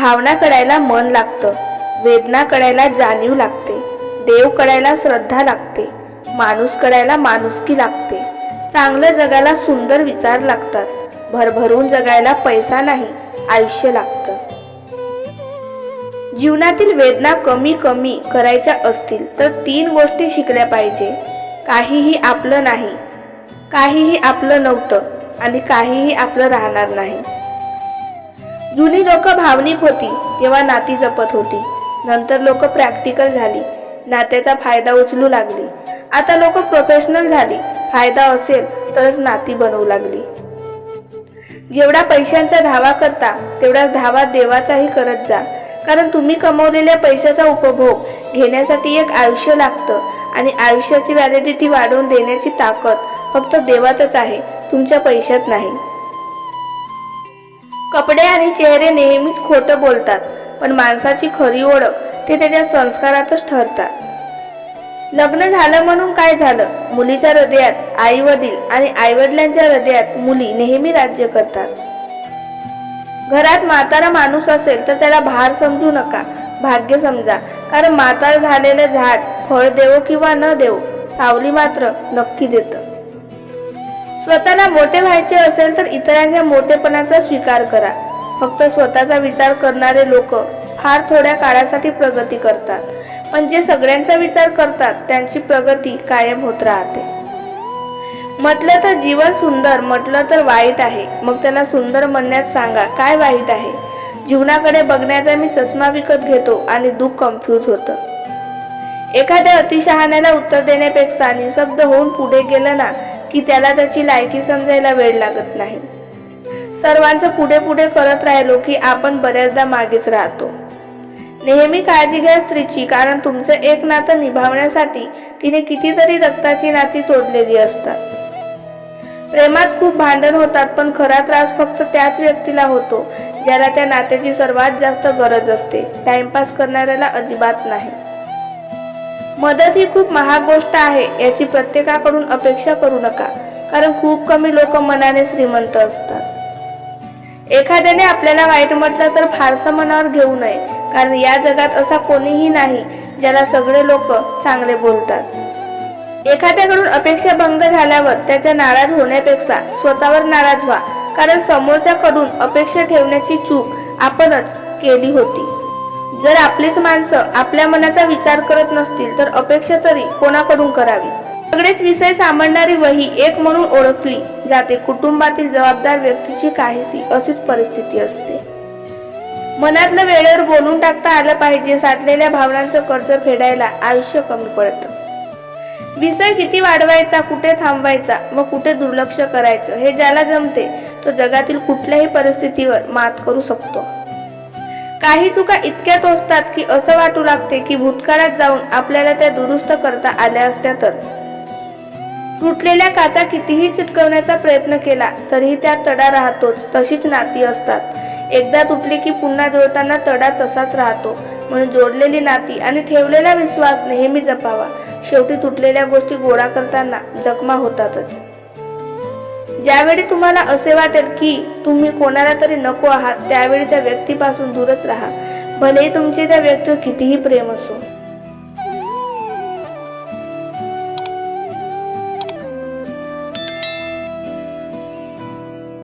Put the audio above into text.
भावना कळायला मन लागतं. वेदना कळायला जाणीव लागते. देव कळायला श्रद्धा लागते. माणूस कळायला माणुसकी लागते. चांगलं जगायला सुंदर विचार लागतात. भरभरून जगायला पैसा नाही आयुष्य लागतं. जीवनातील वेदना कमी कमी करायच्या असतील तर तीन गोष्टी शिकल्या पाहिजे. काहीही आपलं नाही. काहीही आपलं नव्हतं आणि काहीही आपलं राहणार नाही. जुनी लोक भावनिक होती तेव्हा नाती जपत होती. नंतर लोक प्रॅक्टिकल झाली. नात्याचा फायदा उचलू लागली. आता लोक प्रोफेशनल झाली. फायदा असेल तरच नाती बनवू लागली. जेवढा पैशांचा धावा करता तेवढाच धावा देवाचाही करत जा. कारण तुम्ही कमवलेल्या पैशाचा उपभोग घेण्यासाठी एक आयुष्य लागतं आणि आयुष्याची व्हॅलिडिटी वाढवून देण्याची ताकद फक्त देवातच आहे तुमच्या पैशात नाही. कपडे आणि चेहरे नेहमीच खोटं बोलतात पण माणसाची खरी ओळख ते त्याच्या संस्कारातच ठरतात. लग्न झालं म्हणून काय झालं? मुलीच्या हृदयात आई वडील आणि आई वडिलांच्या हृदयात मुली नेहमी राज्य करतात. घरात म्हातारा माणूस असेल तर त्याला भार समजू नका भाग्य समजा. कारण म्हातार झालेलं झाड फळ देवो किंवा न देवो सावली मात्र नक्की देतं. स्वतःला मोठे व्हायचे असेल तर इतरांच्या मोठेपणाचा स्वीकार करा. फक्त स्वतःचा विचार करणारे लोक फार थोड्या काळासाठी प्रगती करतात. पण जे सगळ्यांचा विचार करतात त्यांची प्रगती कायम होत राहते. म्हटलं तर जीवन सुंदर म्हटलं तर वाईट आहे. मग त्याला सुंदर म्हणण्यात सांगा काय वाईट आहे? जीवनाकडे बघण्याचा मी चष्मा विकत घेतो आणि दुःख कन्फ्यूज होतं. एखाद्या अतिशहाण्याला उत्तर देण्यापेक्षा निशब्द होऊन पुढे गेलं ना की त्याला त्याची लायकी समजायला वेळ लागत नाही. सर्वांचं पुढे पुढे करत राहिलो की आपण बऱ्याचदा मागेच राहतो. नेहमी काळजी घ्या स्त्रीची कारण तुमचं एक नातं निभावण्यासाठी तिने कितीतरी रक्ताची नाती तोडलेली असतात. प्रेमात खूप भांडण होतात पण खरा त्रास फक्त त्याच व्यक्तीला होतो ज्याला त्या नात्याची सर्वात जास्त गरज असते. टाइमपास करणाऱ्याला अजिबात नाही. मदत ही खूप महाग गोष्ट आहे याची प्रत्येकाकडून अपेक्षा करू नका कारण खूप कमी लोक मनाने श्रीमंत असतात. एखाद्याने आपल्याला वाईट म्हटलं तर फारसं मनावर घेऊ नये कारण या जगात असा कोणीही नाही ज्याला सगळे लोक चांगले बोलतात. एखाद्याकडून अपेक्षा भंग झाल्यावर त्याच्या नाराज होण्यापेक्षा स्वतःवर नाराज व्हा कारण समोरच्याकडून अपेक्षा ठेवण्याची चूक आपणच केली होती. जर आपलीच माणसं आपल्या मनाचा विचार करत नसतील तर अपेक्षा तरी कोणाकडून करावी? सगळेच विषय सांभाळणारी वही एक म्हणून ओळखली जाते. कुटुंबातील जबाबदार व्यक्तीची काहीशी अशीच परिस्थिती असते. मनातलं वेळेवर बोलून टाकता आलं पाहिजे. साठलेल्या भावनांचं कर्ज फेडायला आयुष्य कमी पडतं. विषय किती वाढवायचा कुठे थांबवायचा व कुठे दुर्लक्ष करायचं हे ज्याला जमते तो जगातील कुठल्याही परिस्थितीवर मात करू शकतो. काही चुका इतक्या टोचतात की असं वाटू लागते की भूतकाळात जाऊन आपल्याला त्या दुरुस्त करता आल्या असत्या तर. तुटलेल्या काचा कितीही चिटकवण्याचा प्रयत्न केला तरीही त्या तडा राहतोच तशीच नाती असतात. एकदा तुटली की पुन्हा जुळताना तडा तसाच राहतो. म्हणून जोडलेली नाती आणि ठेवलेला विश्वास नेहमी जपावा. शेवटी तुटलेल्या गोष्टी गोळा करताना जखमा होतातच. ज्यावेळी तुम्हाला असे वाटेल की तुम्ही कोणाला तरी नको आहात त्यावेळी त्या व्यक्तीपासून दूरच राहा. भलेही तुमचे त्या व्यक्तीवर कितीही प्रेम असो.